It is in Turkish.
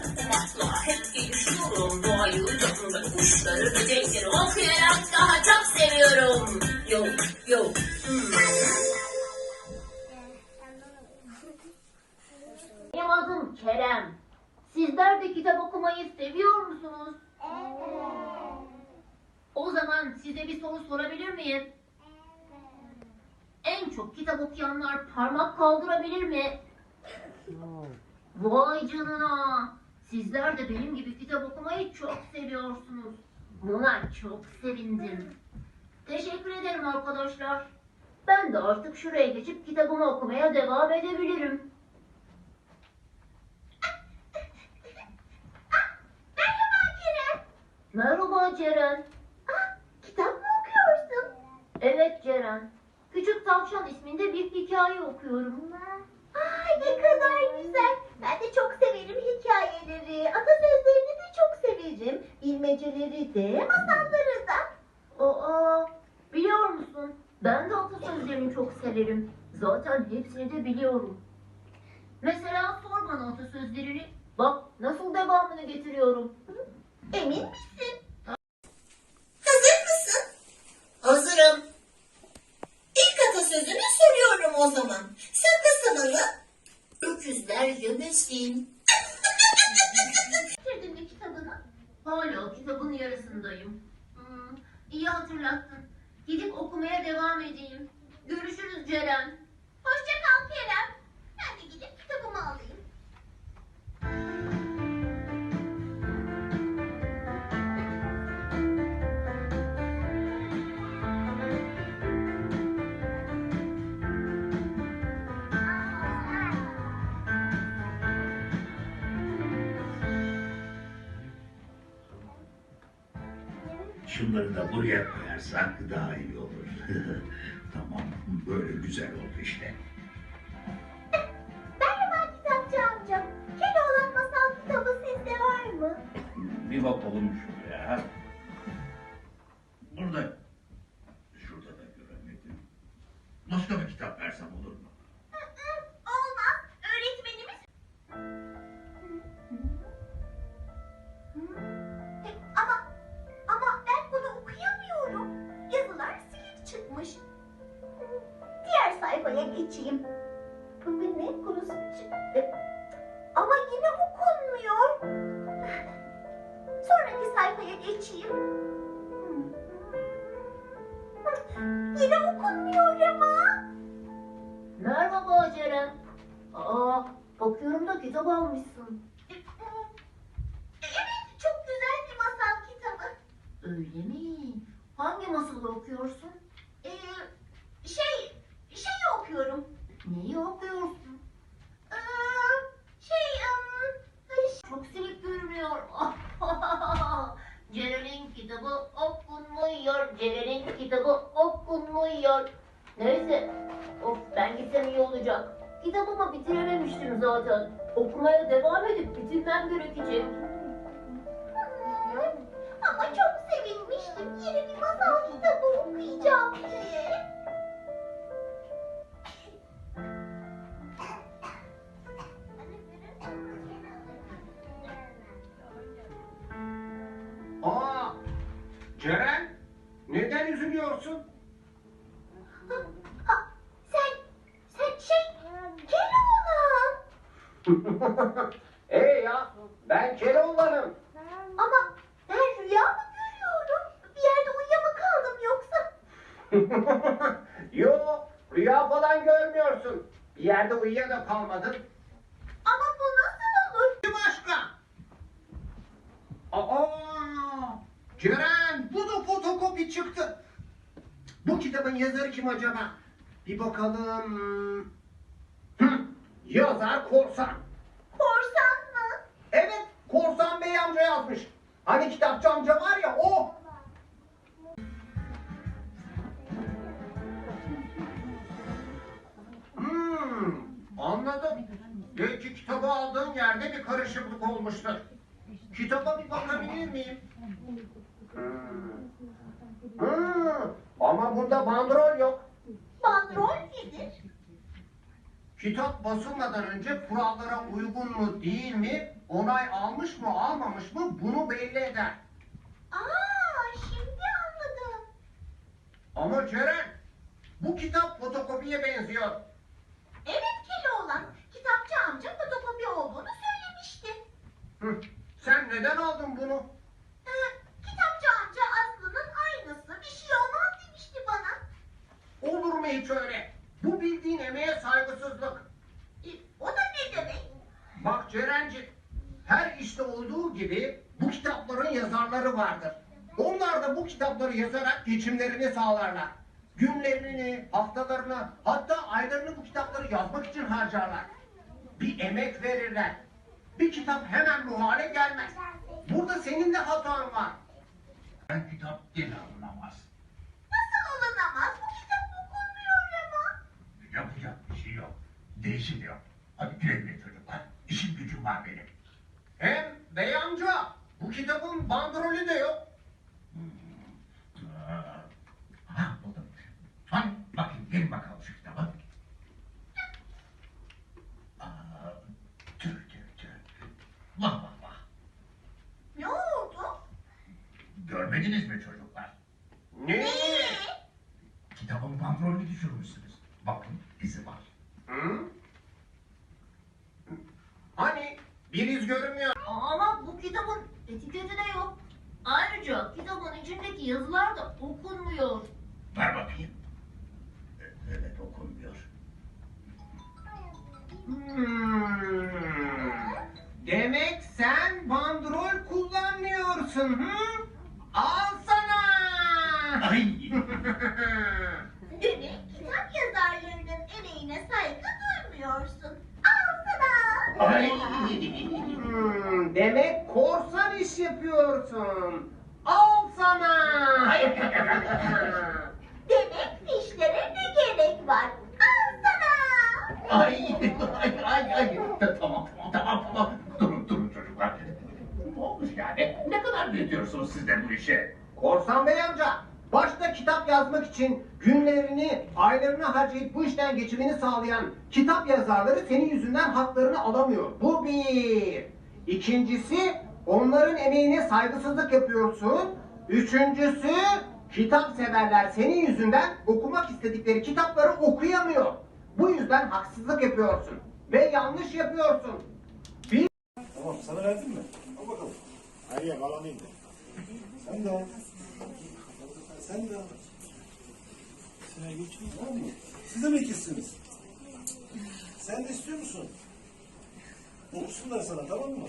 okumakla hep gelişiyorum. Doğayı, canlıları, kuşları, böcekleri okuyarak daha çok seviyorum. Yo, yo. Hmm. Benim adım Kerem. Sizler de kitap okumayı seviyor musunuz? O zaman size bir soru sorabilir miyim? En çok kitap okuyanlar parmak kaldırabilir mi? Vay canına! Sizler de benim gibi kitap okumayı çok seviyorsunuz. Buna çok sevindim. Teşekkür ederim arkadaşlar. Ben de artık şuraya geçip kitabımı okumaya devam edebilirim. Merhaba Ceren. Merhaba Ceren. Ah, kitap mı okuyorsun? Evet Ceren. Küçük Tavşan isminde bir hikaye okuyorum. Ay ne kadar güzel. Ben de çok severim hikayeleri. Atasözlerini de çok severim. Bilmeceleri de, masalları da. Aa, biliyor musun? Ben de atasözlerini çok severim. Zaten hepsini de biliyorum. Mesela sor bana atasözlerini. Bak nasıl devamını getiriyorum. Emin misin? Yemesin. Bitirdin mi kitabını? Hala kitabın yarısındayım. Hmm, iyi hatırlattın. Gidip okumaya devam edeyim. Görüşürüz Ceren. Hoşça kal Kerem. Ben de gidip kitabımı alayım. Şunları da buraya koyarsak daha iyi olur. tamam, böyle güzel oldu işte. Merhaba kitapçı amca. Keloğlan masal kitabı sizde var mı? Bir bakalım şuraya. Burada, şurada da göremedim. Başka bir kitap versem olur mu? Geçeyim. Bu ne kurusu çıktı. Ama yine okunmuyor. Sonraki sayfaya geçeyim. Yine okunmuyor ama. Merhaba Ceren. Kitabımı bitirememiştim zaten. Okumaya devam edip bitirmem gerekecek. Ama çok sevinmiştim yeni bir masal kitabı okuyacağım diye. Aa, Ceren, neden üzülüyorsun? Ha, sen, sen şey, Keloğlan. Ey Ee ya, ben Keloğlan'ım. Ama ben rüya mı görüyorum? Bir yerde uyuya mı kaldım yoksa? Yo, rüya falan görmüyorsun. Bir yerde uyuya da kalmadın. Ama bu nasıl olur? Başka? Aa, Ceren, bu da fotokopi çıktı. Bu kitabın yazarı kim acaba? Bir bakalım. Hı, yazar. Korsan mı? Evet, Korsan Bey amca yazmış. Hani kitapçı amca var ya o. Hmm, anladım. Belki kitabı aldığın yerde bir karışıklık olmuştur. Kitaba bir bakabilir miyim? Hmm. Hmm, ama burada bandrol yok. Bandrol nedir? Kitap basılmadan önce kurallara uygun mu değil mi, onay almış mı almamış mı bunu belli eder. Aa, şimdi anladım. Ama Ceren, bu kitap fotokopiye benziyor. Evet Keloğlan, kitapçı amca fotokopi olduğunu söylemişti. Hı, sen neden aldın bunu? Ee, kitapçı amca Aslı'nın aynısı, bir şey olmaz demişti bana. Olur mu hiç öyle? Bu bildiğin emeğe saygısızlık. E, o da ne demek? Bak Cerenci, her işte olduğu gibi bu kitapların yazarları vardır. Onlar da bu kitapları yazarak geçimlerini sağlarlar. Günlerini, haftalarını, hatta aylarını bu kitapları yazmak için harcarlar. Bir emek verirler. Bir kitap hemen bu hale gelmez. Burada senin de hatan var. Ben kitap gene alınamaz. Nasıl alınamaz? Bu kitap okunmuyor ama. Yapacak bir şey yok. Değişim yok. Hadi güle güle çocuklar. İşim gücüm var benim. Hem bey amca, bu kitabın bandrolü de yok. Aa, Ha buldum. Hani gelin bakalım şu kitaba. Aa, tüh tüh tüh. Vah vah vah. Ne oldu? Görmediniz mi çocuklar? Ne? Kitabın bandrolünü düşürmüşsünüz. Bakın izi var. Hı? Hani bir iz görünmüyor. Ama bu kitabın etiketi de yok. Ayrıca kitabın içindeki yazılar da okunmuyor. Ver bakayım. E, Evet okunmuyor. Hmm. Demek sen bandrol kullanmıyorsun hı? Al sana. Ay! Demek kitap yazarlarının emeğine saygı duymuyorsun. Al sana. Ay! Hmm, demek korsan iş yapıyorsun. Al sana. Demek fişlere ne gerek var? Al sana. Ay! Ay! Ay! Ay! Tamam tamam tamam tamam. Durun durun çocuklar. Ne olmuş yani? Ne büyütüyorsunuz siz de bu işi? Korsan bey amca, başta kitap yazmak için günlerini, aylarını harcayıp bu işten geçimini sağlayan kitap yazarları senin yüzünden haklarını alamıyor. Bu bir. İkincisi, onların emeğine saygısızlık yapıyorsun. Üçüncüsü, kitap severler senin yüzünden okumak istedikleri kitapları okuyamıyor. Bu yüzden haksızlık yapıyorsun ve yanlış yapıyorsun. Tamam sana verdim mi? Al bakalım. Hayır bağlanayım da. Sen de al. Sen de al. Sıraya geçeyim tamam mı? Siz de mi ikizsiniz? Sen de istiyor musun? Okusunlar sana tamam mı?